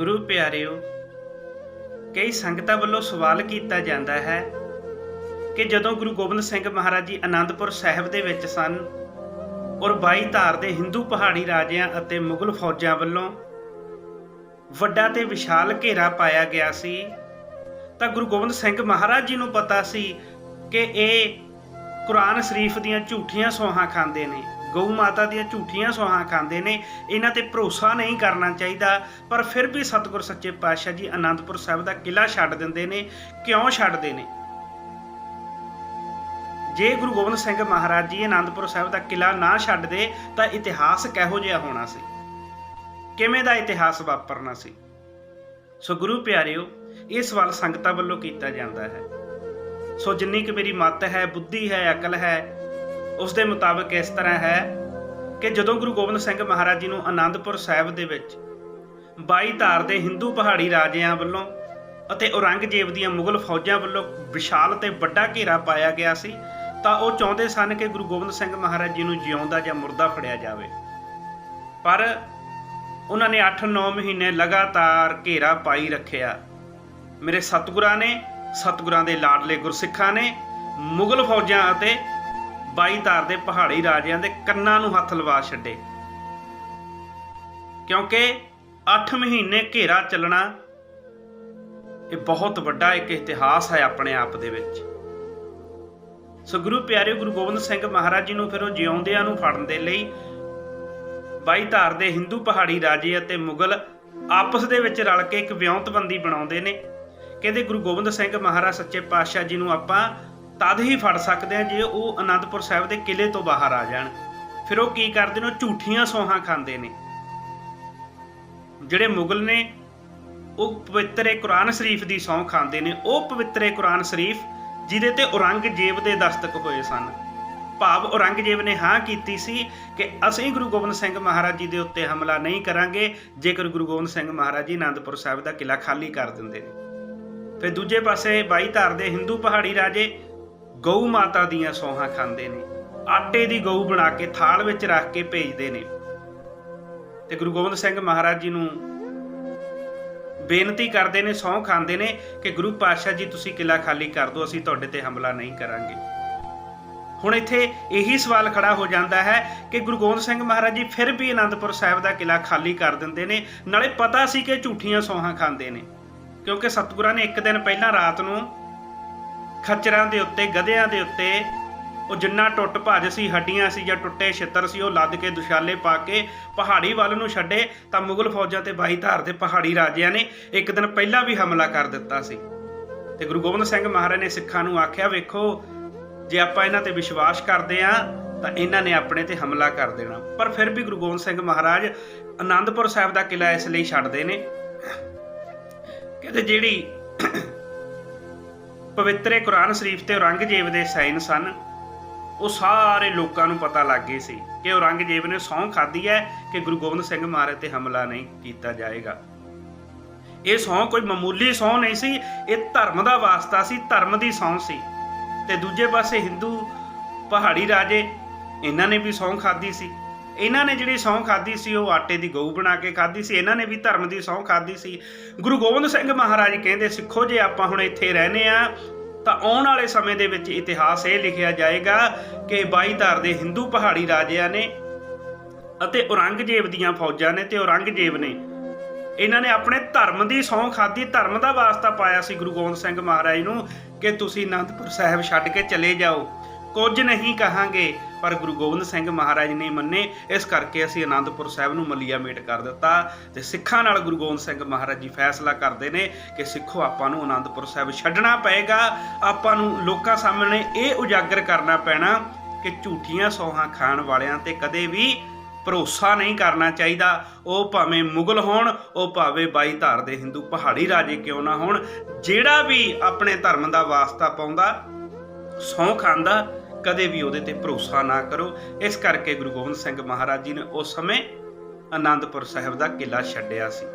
ਗੁਰੂ ਪਿਆਰਿਓ, ਕਈ ਸੰਗਤਾਂ ਵੱਲੋਂ ਸਵਾਲ ਕੀਤਾ ਜਾਂਦਾ ਹੈ ਕਿ ਜਦੋਂ ਗੁਰੂ ਗੋਬਿੰਦ ਸਿੰਘ ਮਹਾਰਾਜ ਜੀ ਆਨੰਦਪੁਰ ਸਾਹਿਬ ਦੇ ਵਿੱਚ ਸਨ ਔਰ 22 ਧਾਰ ਦੇ ਹਿੰਦੂ ਪਹਾੜੀ ਰਾਜਿਆਂ ਅਤੇ ਮੁਗਲ ਫੌਜਾਂ ਵੱਲੋਂ ਵੱਡਾ ਤੇ ਵਿਸ਼ਾਲ ਘੇਰਾ ਪਾਇਆ ਗਿਆ ਸੀ, ਤਾਂ ਗੁਰੂ ਗੋਬਿੰਦ ਸਿੰਘ ਮਹਾਰਾਜ ਜੀ ਨੂੰ ਪਤਾ ਸੀ ਕਿ ਇਹ ਕੁਰਾਨ ਸ਼ਰੀਫ ਦੀਆਂ ਝੂਠੀਆਂ ਸੋਹਾਂ ਖਾਂਦੇ ਨੇ। ਗਊ ਮਾਤਾ ਦੀਆਂ ਝੂਠੀਆਂ ਸੋਹਾਂ ਖਾਂਦੇ ਨੇ, ਇਹਨਾਂ ਤੇ ਭਰੋਸਾ ਨਹੀਂ ਕਰਨਾ ਚਾਹੀਦਾ। ਪਰ ਫਿਰ ਵੀ ਸਤਿਗੁਰ ਸੱਚੇ ਪਾਤਸ਼ਾਹ ਜੀ ਆਨੰਦਪੁਰ ਸਾਹਿਬ ਦਾ ਕਿਲਾ ਛੱਡ ਦਿੰਦੇ ਨੇ, ਕਿਉਂ ਛੱਡਦੇ ਨੇ? ਜੇ ਗੁਰੂ ਗੋਬਿੰਦ ਸਿੰਘ ਮਹਾਰਾਜ ਜੀ ਆਨੰਦਪੁਰ ਸਾਹਿਬ ਦਾ ਕਿਲਾ ਨਾ ਛੱਡਦੇ, ਤਾਂ ਇਤਿਹਾਸ ਕਿਹੋ ਜਿਹਾ ਹੋਣਾ ਸੀ? ਕਿਵੇਂ ਦਾ ਇਤਿਹਾਸ ਵਾਪਰਨਾ ਸੀ? ਸੋ ਗੁਰੂ ਪਿਆਰਿਓ, ਇਹ ਸਵਾਲ ਸੰਗਤਾਂ ਵੱਲੋਂ ਕੀਤਾ ਜਾਂਦਾ ਹੈ। ਸੋ ਜਿੰਨੀ ਕਿ ਮੇਰੀ ਮੱਤ ਹੈ, ਬੁੱਧੀ ਹੈ, ਅਕਲ ਹੈ ਉਸ ਦੇ ਮੁਤਾਬਕ ਇਸ ਤਰ੍ਹਾਂ ਹੈ ਕਿ ਜਦੋਂ ਗੁਰੂ ਗੋਬਿੰਦ ਸਿੰਘ ਮਹਾਰਾਜ ਜੀ ਨੂੰ ਆਨੰਦਪੁਰ ਸਾਹਿਬ ਦੇ ਵਿੱਚ 22 ਧਾਰ ਦੇ ਹਿੰਦੂ ਪਹਾੜੀ ਰਾਜਿਆਂ ਵੱਲੋਂ ਅਤੇ ਔਰੰਗਜ਼ੇਬ ਦੀਆਂ ਮੁਗਲ ਫੌਜਾਂ ਵੱਲੋਂ ਵਿਸ਼ਾਲ ਤੇ ਵੱਡਾ ਘੇਰਾ ਪਾਇਆ ਗਿਆ ਸੀ, ਤਾਂ ਉਹ ਚਾਹੁੰਦੇ ਸਨ ਕਿ ਗੁਰੂ ਗੋਬਿੰਦ ਸਿੰਘ ਮਹਾਰਾਜ ਜੀ ਨੂੰ ਜਿਉਂਦਾ ਜਾਂ ਮੁਰਦਾ ਫੜਿਆ ਜਾਵੇ। ਪਰ ਉਹਨਾਂ ਨੇ 8-9 ਮਹੀਨੇ ਲਗਾਤਾਰ ਘੇਰਾ ਪਾਈ ਰੱਖਿਆ। ਮੇਰੇ ਸਤਿਗੁਰਾਂ ਨੇ, ਸਤਿਗੁਰਾਂ ਦੇ ਲਾਡਲੇ ਗੁਰਸਿੱਖਾਂ ਨੇ, ਮੁਗਲ ਫੌਜਾਂ ਅਤੇ ਬਾਈ ਧਾਰ ਦੇ ਪਹਾੜੀ ਰਾਜਿਆਂ ਦੇ ਕੰਨਾਂ ਨੂੰ ਹੱਥ ਲਵਾ ਛੱਡੇ। ਕਿਉਂਕਿ 8 ਮਹੀਨੇ ਘੇਰਾ ਚੱਲਣਾ ਇਹ ਬਹੁਤ ਵੱਡਾ ਇੱਕ ਇਤਿਹਾਸ ਹੈ ਆਪਣੇ ਆਪ ਦੇ ਵਿੱਚ। ਸੋ ਗੁਰੂ ਪਿਆਰੇ ਗੁਰੂ ਗੋਬਿੰਦ ਸਿੰਘ ਮਹਾਰਾਜ ਜੀ ਨੂੰ ਫਿਰ ਉਹ ਜਿਉਂਦਿਆਂ ਨੂੰ ਫੜਨ ਦੇ ਲਈ 22 ਧਾਰ ਦੇ ਹਿੰਦੂ ਪਹਾੜੀ ਰਾਜੇ ਅਤੇ ਮੁਗਲ ਆਪਸ ਦੇ ਵਿੱਚ ਰਲ ਕੇ ਇੱਕ ਵਿਉਂਤਬੰਦੀ ਬਣਾਉਂਦੇ ਨੇ। ਕਹਿੰਦੇ ਗੁਰੂ ਗੋਬਿੰਦ ਸਿੰਘ ਮਹਾਰਾਜ, ਸੱਚੇ ਪਾਤਸ਼ਾਹ ਜੀ ਨੂੰ ਆਪਾਂ ਤਦ ਹੀ ਫੜ ਸਕਦੇ ਹਾਂ ਜੇ ਉਹ ਅਨੰਦਪੁਰ ਸਾਹਿਬ ਦੇ ਕਿਲੇ ਤੋਂ ਬਾਹਰ ਆ ਜਾਣ। ਫਿਰ ਉਹ ਕੀ ਕਰਦੇ ਨੇ? ਉਹ ਝੂਠੀਆਂ ਸੋਹਾਂ ਖਾਂਦੇ ਨੇ। ਜਿਹੜੇ ਮੁਗਲ ਨੇ, ਉਹ ਪਵਿੱਤਰੇ ਕੁਰਾਨ ਸ਼ਰੀਫ ਦੀ ਸੌਂ ਖਾਂਦੇ ਨੇ। ਉਹ ਪਵਿੱਤਰੇ ਕੁਰਾਨ ਸ਼ਰੀਫ ਜਿਹਦੇ ਤੇ ਔਰੰਗਜ਼ੇਬ ਦੇ ਦਸਤਕ ਹੋਏ ਸਨ। ਭਾਵ ਔਰੰਗਜ਼ੇਬ ਨੇ ਹਾਂ ਕੀਤੀ ਸੀ ਕਿ ਅਸੀਂ ਗੁਰੂ ਗੋਬਿੰਦ ਸਿੰਘ ਮਹਾਰਾਜ ਜੀ ਦੇ ਉੱਤੇ ਹਮਲਾ ਨਹੀਂ ਕਰਾਂਗੇ, ਜੇਕਰ ਗੁਰੂ ਗੋਬਿੰਦ ਸਿੰਘ ਮਹਾਰਾਜ ਜੀ ਆਨੰਦਪੁਰ ਸਾਹਿਬ ਦਾ ਕਿਲਾ ਖਾਲੀ ਕਰ ਦਿੰਦੇ ਨੇ। ਫਿਰ ਦੂਜੇ ਪਾਸੇ 22 ਧਾਰ ਦੇ ਹਿੰਦੂ ਪਹਾੜੀ ਰਾਜੇ ਗਊ ਮਾਤਾ ਦੀਆਂ ਸੌਹਾਂ ਖਾਂਦੇ ਨੇ। ਆਟੇ ਦੀ ਗਊ ਬਣਾ ਕੇ ਥਾਲ ਵਿੱਚ ਰੱਖ ਕੇ ਭੇਜਦੇ ਨੇ। ਤੇ ਗੁਰੂ ਗੋਬਿੰਦ ਸਿੰਘ ਮਹਾਰਾਜ ਜੀ ਨੂੰ ਬੇਨਤੀ ਕਰਦੇ ਨੇ ਸਹੁੰ ਖਾਂਦੇ ਨੇ ਕਿ ਗੁਰੂ ਪਾਤਸ਼ਾਹ ਜੀ, ਤੁਸੀਂ ਕਿਲਾ ਖਾਲੀ ਕਰ ਦਿਓ, ਅਸੀਂ ਤੁਹਾਡੇ ਤੇ ਹਮਲਾ ਨਹੀਂ ਕਰਾਂਗੇ। ਹੁਣ ਇੱਥੇ ਇਹੀ ਸਵਾਲ ਖੜਾ ਹੋ ਜਾਂਦਾ ਹੈ ਕਿ ਗੁਰੂ ਗੋਬਿੰਦ ਸਿੰਘ ਮਹਾਰਾਜ ਜੀ ਫਿਰ ਵੀ ਅਨੰਦਪੁਰ ਸਾਹਿਬ ਦਾ ਕਿਲਾ ਖਾਲੀ ਕਰ ਦਿੰਦੇ ਨੇ, ਨਾਲੇ ਪਤਾ ਸੀ ਕਿ ਝੂਠੀਆਂ ਸੌਹਾਂ ਖਾਂਦੇ ਨੇ। ਕਿਉਂਕਿ ਸਤਿਗੁਰਾਂ ਨੇ ਇੱਕ ਦਿਨ ਪਹਿਲਾਂ ਰਾਤ ਨੂੰ ਖੱਚਰਾਂ ਦੇ ਉੱਤੇ, ਗਧਿਆਂ ਦੇ ਉੱਤੇ, ਉਹ ਜਿੰਨਾ ਟੁੱਟ ਭੱਜ ਸੀ, ਹੱਡੀਆਂ ਸੀ ਜਾਂ ਟੁੱਟੇ ਛਿੱਤਰ ਸੀ, ਉਹ ਲੱਦ ਕੇ ਦੁਸ਼ਾਲੇ ਪਾ ਕੇ ਪਹਾੜੀ ਵੱਲ ਨੂੰ ਛੱਡੇ, ਤਾਂ ਮੁਗਲ ਫੌਜਾਂ ਤੇ ਬਾਈ ਧਾਰ ਦੇ ਪਹਾੜੀ ਰਾਜਿਆਂ ਨੇ ਇੱਕ ਦਿਨ ਪਹਿਲਾਂ ਵੀ ਹਮਲਾ ਕਰ ਦਿੱਤਾ ਸੀ। ਤੇ ਗੁਰੂ ਗੋਬਿੰਦ ਸਿੰਘ ਮਹਾਰਾਜ ਨੇ ਸਿੱਖਾਂ ਨੂੰ ਆਖਿਆ, ਵੇਖੋ, ਜੇ ਆਪਾਂ ਇਹਨਾਂ ਤੇ ਵਿਸ਼ਵਾਸ ਕਰਦੇ ਆ ਤਾਂ ਇਹਨਾਂ ਨੇ ਆਪਣੇ ਤੇ ਹਮਲਾ ਕਰ ਦੇਣਾ। ਪਰ ਫਿਰ ਵੀ ਗੁਰੂ ਗੋਬਿੰਦ ਸਿੰਘ ਮਹਾਰਾਜ ਆਨੰਦਪੁਰ ਸਾਹਿਬ ਦਾ ਕਿਲਾ ਇਸ ਲਈ ਛੱਡਦੇ ਨੇ ਕਹਿੰਦੇ ਜਿਹੜੀ ਪਵਿੱਤਰੇ ਕੁਰਾਨ ਸ਼ਰੀਫ ਤੇ ਔਰੰਗਜ਼ੇਬ ਦੇ ਸਾਈਨ ਸਨ। ਉਹ ਸਾਰੇ ਲੋਕਾਂ ਨੂੰ ਪਤਾ ਲੱਗ ਗਈ ਸੀ ਕਿ ਔਰੰਗਜ਼ੇਬ ਨੇ ਸਹੁੰ ਖਾਧੀ ਹੈ ਕਿ ਗੁਰੂ ਗੋਬਿੰਦ ਸਿੰਘ ਮਹਾਰਾਜ ਤੇ ਹਮਲਾ ਨਹੀਂ ਕੀਤਾ ਜਾਏਗਾ। ਇਹ ਸਹੁੰ ਕੋਈ ਮਾਮੂਲੀ ਸਹੁੰ ਨਹੀਂ ਸੀ, ਇਹ ਧਰਮ ਦਾ ਵਾਸਤਾ ਸੀ, ਧਰਮ ਦੀ ਸਹੁੰ ਸੀ। ਤੇ ਦੂਜੇ ਪਾਸੇ ਹਿੰਦੂ ਪਹਾੜੀ ਰਾਜੇ, ਇਹਨਾਂ ਨੇ ਵੀ ਸਹੁੰ ਖਾਧੀ ਸੀ। ਇਹਨਾਂ ਨੇ ਜਿਹੜੀ ਸਹੁੰ ਖਾਧੀ ਸੀ, ਉਹ ਆਟੇ ਦੀ ਗਊ ਬਣਾ ਕੇ ਖਾਧੀ ਸੀ। ਇਹਨਾਂ ਨੇ ਵੀ ਧਰਮ ਦੀ ਸਹੁੰ ਖਾਧੀ ਸੀ। ਗੁਰੂ ਗੋਬਿੰਦ ਸਿੰਘ ਮਹਾਰਾਜ ਕਹਿੰਦੇ ਸਿੱਖੋ ਜੇ ਆਪਾਂ ਹੁਣ ਇੱਥੇ ਰਹਨੇ ਆ ਤਾਂ ਆਉਣ ਵਾਲੇ ਸਮੇਂ ਦੇ ਵਿੱਚ ਇਤਿਹਾਸ ਇਹ ਲਿਖਿਆ ਜਾਏਗਾ ਕਿ 22 ਧਾਰ ਦੇ ਹਿੰਦੂ ਪਹਾੜੀ ਰਾਜਿਆਂ ਨੇ ਅਤੇ ਔਰੰਗਜ਼ੇਬ ਦੀਆਂ ਫੌਜਾਂ ਨੇ ਤੇ ਔਰੰਗਜ਼ੇਬ ਨੇ, ਇਹਨਾਂ ਨੇ ਆਪਣੇ ਧਰਮ ਦੀ ਸਹੁੰ ਖਾਧੀ। ਧਰਮ ਦਾ ਵਾਸਤਾ ਪਾਇਆ ਸੀ ਗੁਰੂ ਗੋਬਿੰਦ ਸਿੰਘ ਮਹਾਰਾਜ ਨੂੰ ਕਿ ਤੁਸੀਂ ਅਨੰਦਪੁਰ ਸਾਹਿਬ ਛੱਡ ਕੇ ਚਲੇ ਜਾਓ। ਕੁਝ ਨਹੀਂ ਕਹਾਂਗੇ। ਪਰ ਗੁਰੂ ਗੋਬਿੰਦ ਸਿੰਘ ਮਹਾਰਾਜ ਨੇ ਮੰਨੇ, ਇਸ ਕਰਕੇ ਅਸੀਂ ਆਨੰਦਪੁਰ ਸਾਹਿਬ ਨੂੰ ਮਲੀਆ ਮੇਟ ਕਰ ਦਿੱਤਾ ਤੇ ਸਿੱਖਾਂ ਨਾਲ ਗੁਰੂ ਗੋਬਿੰਦ ਸਿੰਘ ਮਹਾਰਾਜ ਜੀ ਫੈਸਲਾ ਕਰਦੇ ਨੇ ਕਿ ਸਿੱਖੋ, ਆਪਾਂ ਨੂੰ ਆਨੰਦਪੁਰ ਸਾਹਿਬ ਛੱਡਣਾ ਪਏਗਾ। ਆਪਾਂ ਨੂੰ ਲੋਕਾਂ ਸਾਹਮਣੇ ਇਹ ਉਜਾਗਰ ਕਰਨਾ ਪੈਣਾ ਕਿ ਝੂਠੀਆਂ ਸੌਹਾਂ ਖਾਣ ਵਾਲਿਆਂ ਤੇ ਕਦੇ ਵੀ ਭਰੋਸਾ ਨਹੀਂ ਕਰਨਾ ਚਾਹੀਦਾ। ਉਹ ਭਾਵੇਂ ਮੁਗਲ ਹੋਣ, ਉਹ ਭਾਵੇਂ 22 ਧਾਰ ਦੇ ਹਿੰਦੂ ਪਹਾੜੀ ਰਾਜੇ ਕਿਉਂ ਨਾ ਹੋਣ। ਜਿਹੜਾ ਵੀ ਆਪਣੇ ਧਰਮ ਦਾ ਵਾਸਤਾ ਪਾਉਂਦਾ ਸਹੁੰ ਖਾਂਦਾ ਕਦੇ ਵੀ ਉਹਦੇ ਤੇ ਭਰੋਸਾ ਨਾ ਕਰੋ। ਇਸ ਕਰਕੇ ਗੁਰੂ ਗੋਬਿੰਦ ਸਿੰਘ ਮਹਾਰਾਜ ਜੀ ਨੇ ਉਸ ਸਮੇਂ ਆਨੰਦਪੁਰ ਸਾਹਿਬ ਦਾ ਕਿਲਾ ਛੱਡਿਆ ਸੀ।